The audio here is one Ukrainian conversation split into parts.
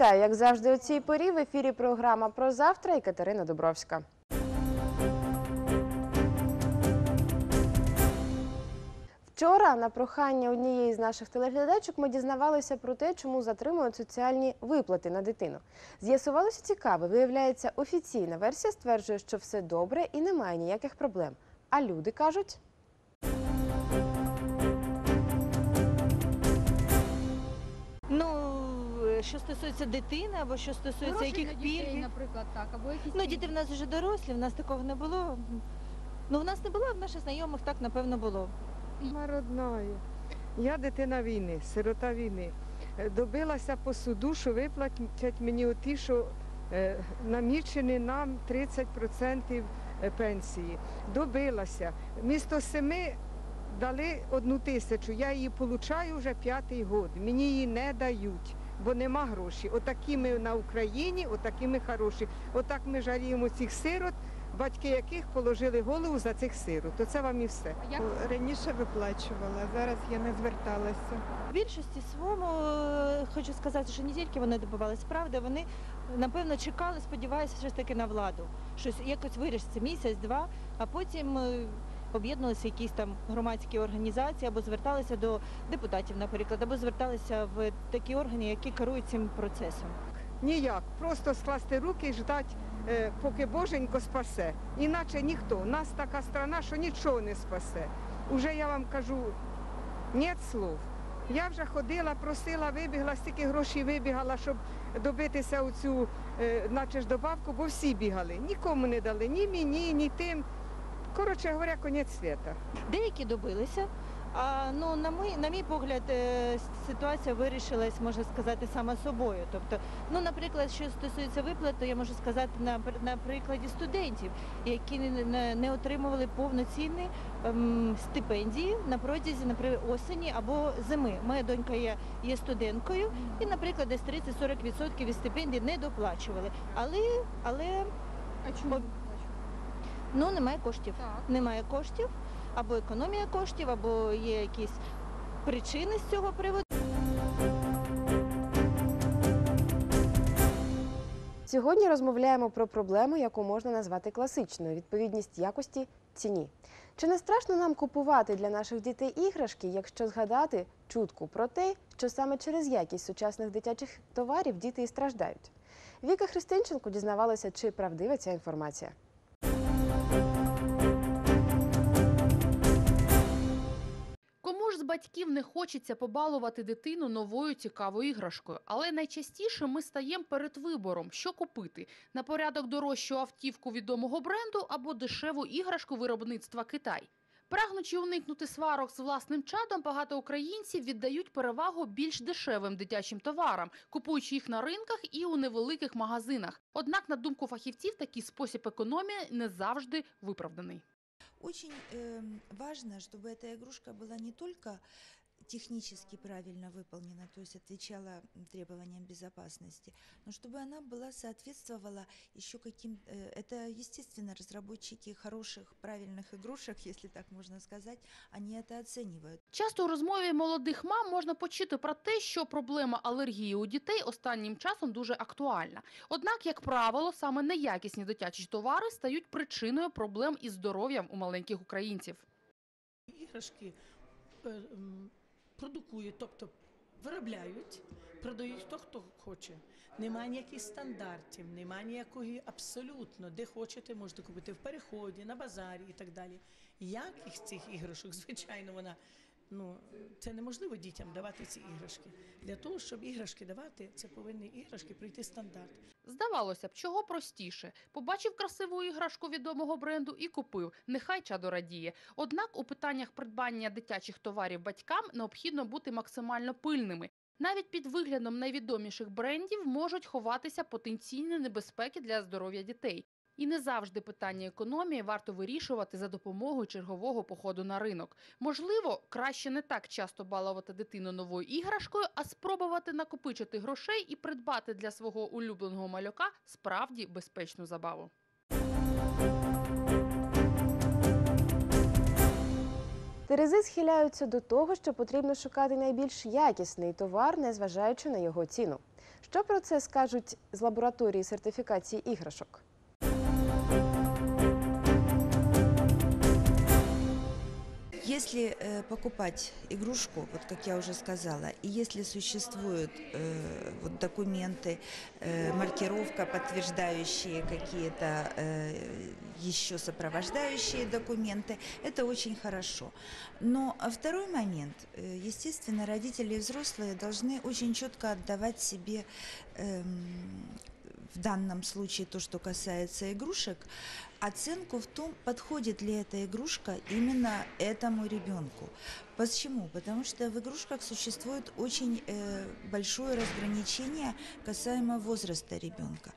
Вітаю, як завжди, у цій порі в ефірі програма про завтра і Катерина Дубровська. Вчора на прохання однієї з наших телеглядачок ми дізнавалися про те, чому затримують соціальні виплати на дитину. З'ясувалося цікаве. Виявляється, офіційна версія стверджує, що все добре і немає ніяких проблем. А люди кажуть. Ну, що стосується дитини або що стосується Грошей яких на дітей, пільг. наприклад, так, або якісь Ну, діти в нас вже дорослі, в нас такого не було. Ну, в нас не було, а в наших знайомих так, напевно, було. Мама родная. Я дитина війни, сирота війни. Е, Добилася по суду, що виплатять мені оті, що е, намічені нам 30% пенсії. Добилася. Місто семи дали одну тисячу. Я її получаю вже п'ятий год. Мені її не дають, бо нема грошей. Отакі ми на Україні, отакі ми хороші. Отак ми жаліємо цих сирот, батьки яких положили голову за цих сирот. То це вам і все. Раніше виплачувала, зараз я не зверталася. В більшості своєму е, хочу сказати, що не тільки вони добивались правди, вони напевно чекали, сподіваюся, все ж таки на владу. Щось якось вирішиться місяць-два, а потім е, об'єднувалися якісь там громадські організації або зверталися до депутатів, наприклад, або зверталися в такі органи, які керують цим процесом. Ніяк. Просто скласти руки і ждати, е, поки Боженько спасе. Іначе ніхто. У нас така страна, що нічого не спасе. Уже я вам кажу, нет слов. Я вже ходила, просила, вибігла, стільки грошей вибігала, щоб добитися оцю, е, наче ж добавку, бо всі бігали. Нікому не дали, ні мені, ні тим. Коротше говоря, конець світа. Деякі добилися. А ну на мій, на мій погляд, е, ситуація вирішилась, можна сказати, сама собою. Тобто, ну, наприклад, що стосується виплат, то я можу сказати на, на прикладі студентів, які не, не, не отримували повноцінні ем, стипендії на протязі, наприклад, осені або зими. Моя донька є, є студенткою, і, наприклад, десь 30-40% від стипендій не доплачували. Але, але а чому? Ну немає коштів Так. немає коштів, або економія коштів, або є якісь причини з цього приводу. Сьогодні розмовляємо про проблему, яку можна назвати класичною відповідність якості ціні. Чи не страшно нам купувати для наших дітей іграшки, якщо згадати чутку про те, що саме через якість сучасних дитячих товарів діти і страждають? Віка Христинченко дізнавалася, чи правдива ця інформація. Ж з батьків не хочеться побалувати дитину новою цікавою іграшкою, але найчастіше ми стаємо перед вибором, що купити на порядок дорожчу автівку відомого бренду або дешеву іграшку виробництва Китай. Прагнучи уникнути сварок з власним чадом, багато українців віддають перевагу більш дешевим дитячим товарам, купуючи їх на ринках і у невеликих магазинах. Однак, на думку фахівців, такий спосіб економії не завжди виправданий. Очень эм, важно, чтобы эта игрушка была не только технически правильно выполнена, то есть отвечала м, требованиям безопасности, но чтобы она была соответствовала еще каким... э, это, естественно, разработчики хороших, правильных игрушек, если так можно сказать, они это оценивают. Часто у розмові молодих мам можна почути про те, що проблема алергії у дітей останнім часом дуже актуальна. Однак, як правило, саме неякісні дитячі товари стають причиною проблем із здоров'ям у маленьких українців. іграшки е, м, продукують, тобто виробляють, продають хто хто хоче. Немає ніяких стандартів, немає ніякої абсолютно, де хочете, можете купити в переході, на базарі і так далі. Яких цих іграшок, звичайно, вона. Ну, це неможливо дітям давати ці іграшки. Для того, щоб іграшки давати, це повинні іграшки пройти стандарт. Здавалося б, чого простіше. Побачив красиву іграшку відомого бренду і купив. Нехай чадо радіє. Однак у питаннях придбання дитячих товарів батькам необхідно бути максимально пильними. Навіть під виглядом найвідоміших брендів можуть ховатися потенційні небезпеки для здоров'я дітей. І не завжди питання економії варто вирішувати за допомогою чергового походу на ринок. Можливо, краще не так часто балувати дитину новою іграшкою, а спробувати накопичити грошей і придбати для свого улюбленого малюка справді безпечну забаву. Терези схиляються до того, що потрібно шукати найбільш якісний товар, незважаючи на його ціну. Що про це скажуть з лабораторії сертифікації іграшок? Если э, покупать игрушку, вот как я уже сказала, и если существуют э, вот документы, э, маркировка, подтверждающие какие-то э, еще сопровождающие документы, это очень хорошо. Но а второй момент, э, естественно, родители и взрослые должны очень четко отдавать себе эм, в данном случае то, что касается игрушек, оценку в том, подходит ли эта игрушка именно этому ребенку. Почему? Потому что в игрушках существует очень э, большое разграничение касаемо возраста ребенка.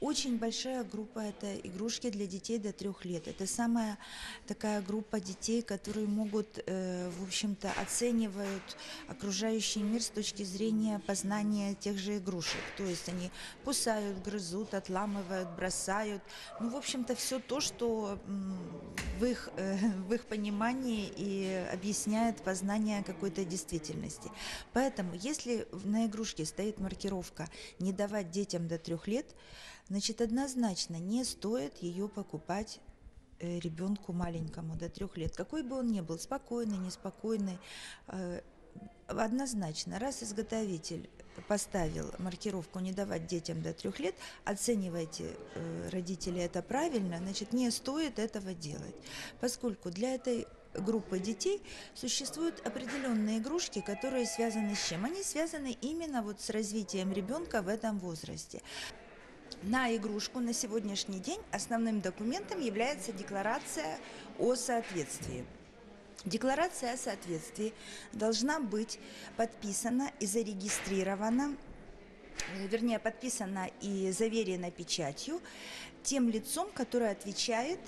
Очень большая группа это игрушки для детей до трех лет. Это самая такая группа детей, которые могут, э, в общем-то, оценивают окружающий мир с точки зрения познания тех же игрушек. То есть они кусают, грызут, отламывают, бросают. Ну, в общем-то, все то, что в их, э, в их понимании и объясняет познание какой-то действительности. Поэтому, если на игрушке стоит маркировка «не давать детям до трех лет», значит, однозначно не стоит ее покупать э, ребенку маленькому до трех лет, какой бы он ни был, спокойный, неспокойный, э, однозначно, раз изготовитель поставил маркировку «не давать детям до трех лет», оценивайте, э, родители, это правильно, значит, не стоит этого делать, поскольку для этой группы детей существуют определенные игрушки, которые связаны с чем? Они связаны именно вот с развитием ребенка в этом возрасте. На игрушку на сегодняшний день основным документом является декларация о соответствии. Декларация о соответствии должна быть подписана и зарегистрирована, э, вернее, подписана и заверена печатью тем лицом, которое отвечает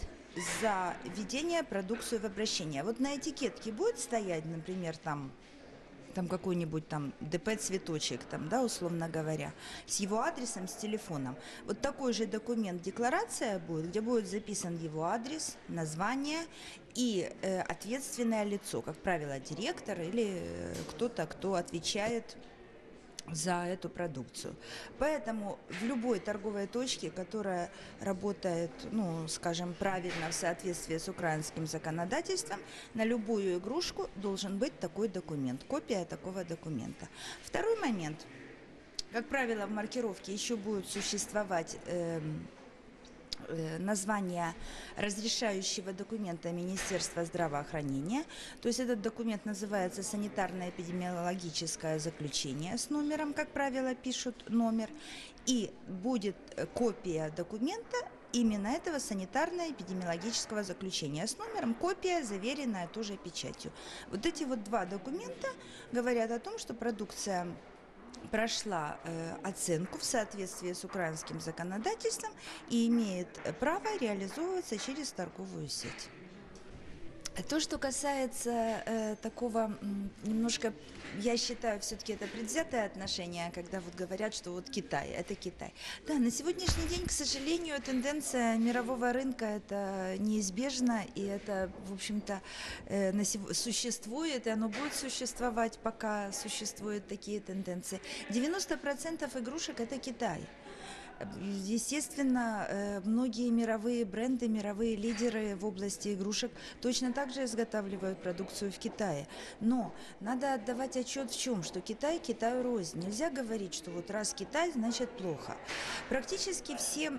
за введение продукции в обращение. Вот на этикетке будет стоять, например, там там какой-нибудь там ДП цветочек, там, да, условно говоря, с его адресом, с телефоном. Вот такой же документ, декларация будет, где будет записан его адрес, название и э, ответственное лицо, как правило, директор или э, кто-то, кто отвечает за эту продукцию. Поэтому в любой торговой точке, которая работает, ну, скажем, правильно в соответствии с украинским законодательством, на любую игрушку должен быть такой документ, копия такого документа. Второй момент. Как правило, в маркировке еще будет существовать э, название разрешающего документа Министерства здравоохранения. То есть этот документ называется санитарно-эпидемиологическое заключение с номером, как правило, пишут номер. И будет э, копия документа именно этого санитарно-эпидемиологического заключения с номером, копия, заверенная тоже печатью. Вот эти вот два документа говорят о том, что продукция прошла э, оценку в соответствии с украинским законодательством и имеет э, право реализовываться через торговую сеть. То, что касается э, такого немножко, я считаю, все-таки это предвзятое отношение, когда вот говорят, что вот Китай, это Китай. Да, на сегодняшний день, к сожалению, тенденция мирового рынка это неизбежно, и это, в общем-то, э, на сего- существует, и оно будет существовать, пока существуют такие тенденции. 90% игрушек это Китай. Естественно, э, многие мировые бренды, мировые лидеры в области игрушек точно так же изготавливают продукцию в Китае. Но надо отдавать отчет в чем, что Китай Китаю рознь. Нельзя говорить, что вот раз Китай, значит плохо. Практически все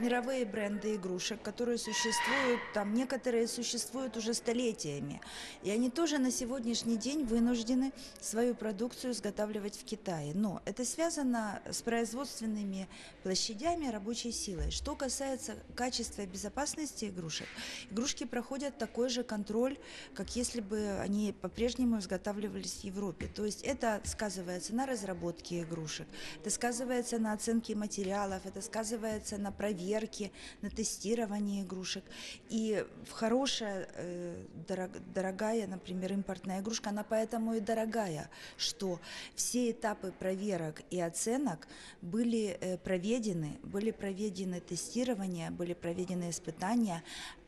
мировые бренды игрушек, которые существуют, там некоторые существуют уже столетиями. И они тоже на сегодняшний день вынуждены свою продукцию изготавливать в Китае. Но это связано с производственными площадями рабочей силой. Что касается качества и безопасности игрушек, игрушки проходят такой же контроль, как если бы они по-прежнему изготавливались в Европе. То есть это сказывается на разработке игрушек, это сказывается на оценке материалов, это сказывается на проверке, на тестировании игрушек. И хорошая, э, дорог- дорогая, например, импортная игрушка, она поэтому и дорогая, что все этапы проверок и оценок были э, проведены, были проведены тестирования, были проведены испытания,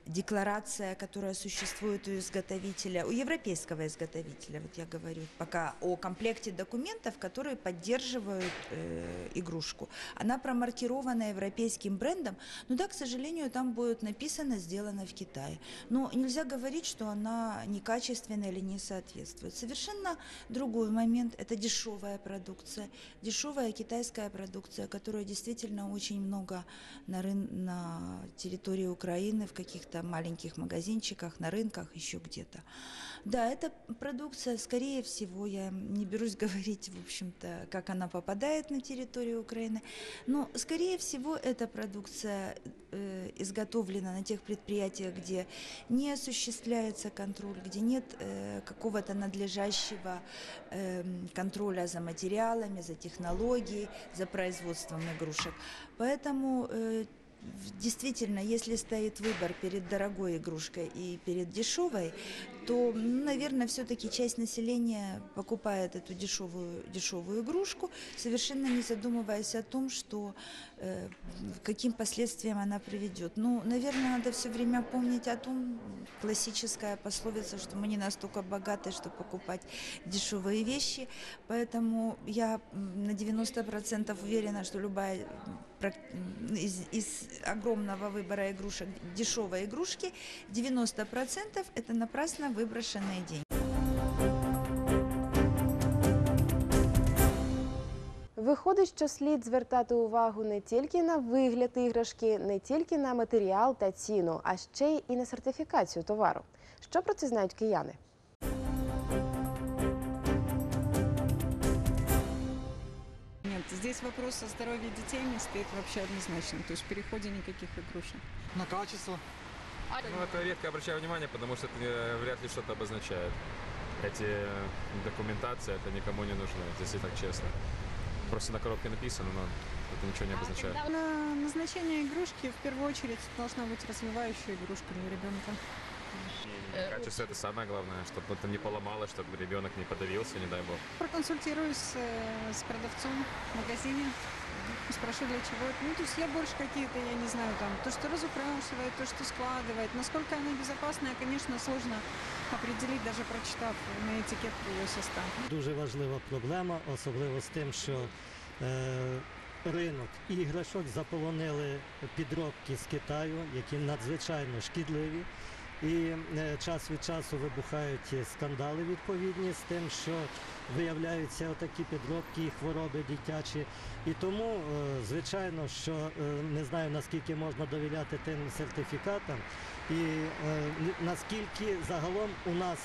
декларация, которая существует у изготовителя, у европейского изготовителя, вот я говорю пока о комплекте документов, которые поддерживают э, игрушку. Она промаркирована европейским брендом, но да, к сожалению, там будет написано «сделано в Китае». Но нельзя говорить, что она некачественная или не соответствует. Совершенно другой момент – это дешевая продукция, дешевая китайская продукция, которая действительно очень много на, рын- на территории Украины, в каких-то маленьких магазинчиках, на рынках, еще где-то. Да, эта продукция, скорее всего, я не берусь говорить, в общем-то, как она попадает на территорию Украины, но, скорее всего, эта продукция э, изготовлена на тех предприятиях, где не осуществляется контроль, где нет э, какого-то надлежащего эм, контроля за материалами, за технологией, за производством игрушек. Поэтому э, действительно, если стоит выбор перед дорогой игрушкой и перед дешевой, то, ну, наверное, все-таки часть населения покупает эту дешевую, дешевую игрушку, совершенно не задумываясь о том, что э, каким последствиям она приведет. Ну, наверное, надо все время помнить о том, классическая пословица, что мы не настолько богаты, чтобы покупать дешевые вещи, поэтому я на 90% уверена, что любая из, из огромного выбора игрушек дешевой игрушки 90% это напрасно выброшенные деньги. Виходить, що слід звертати увагу не тільки на вигляд іграшки, не тільки на матеріал та ціну, а ще й і на сертифікацію товару. Що про це знають кияни? Нет, здесь вопрос о здоровье детей не стоит вообще однозначно. То есть в переходе никаких игрушек. На качество. Ну, это редко обращаю внимание, потому что это э, вряд ли что-то обозначает. Эти документации, это никому не нужны, если так честно. Просто на коробке написано, но это ничего не обозначает. На назначение игрушки в первую очередь должна быть развивающая игрушка для ребенка. Качество это самое главное, чтобы это не поломалось, чтобы ребенок не подавился, не дай бог. Проконсультируюсь э, с продавцом в магазине, спрошу для чего это. Ну, то есть я больше какие-то, я не знаю, там, то, что разукрашивает, то, что складывает. Насколько она безопасная, конечно, сложно определить, даже прочитав на этикетке ее состав. Дуже важлива проблема, особливо з тим, що е, ринок іграшок заполонили підробки з Китаю, які надзвичайно шкідливі. І е, час від часу вибухають скандали відповідні з тим, що виявляються отакі підробки і хвороби дитячі. І тому, е, звичайно, що е, не знаю наскільки можна довіряти тим сертифікатам, і наскільки загалом у нас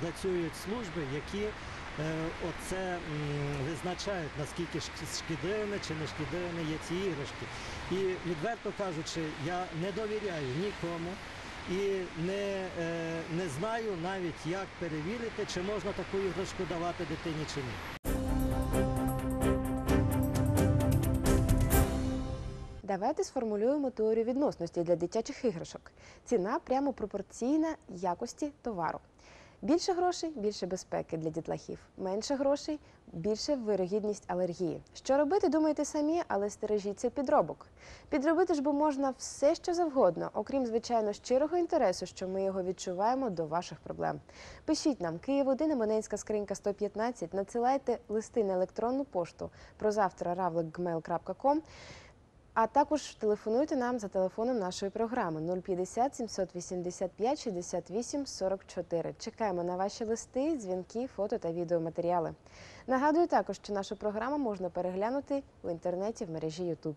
працюють служби, які оце визначають, наскільки шк- шкідливими чи не шкідливими є ці іграшки. І відверто кажучи, я не довіряю нікому і не, е, не знаю навіть, як перевірити, чи можна таку іграшку давати дитині чи ні. Давайте сформулюємо теорію відносності для дитячих іграшок. Ціна прямо пропорційна якості товару. Більше грошей більше безпеки для дітлахів. Менше грошей більше вирогідність алергії. Що робити, думайте самі, але стережіться підробок. Підробити ж бо можна все, що завгодно, окрім звичайно щирого інтересу, що ми його відчуваємо до ваших проблем. Пишіть нам Київ 1 абонентська скринька 115, надсилайте листи на електронну пошту про завтра ravlik.gmail.com, а також телефонуйте нам за телефоном нашої програми 050 785 68 44. Чекаємо на ваші листи, дзвінки, фото та відеоматеріали. Нагадую також, що нашу програму можна переглянути в інтернеті в мережі YouTube.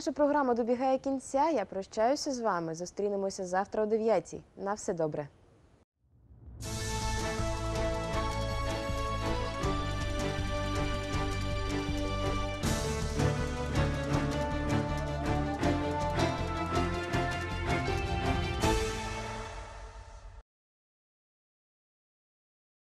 Наша програма добігає кінця. Я прощаюся з вами. Зустрінемося завтра о 9. На все добре.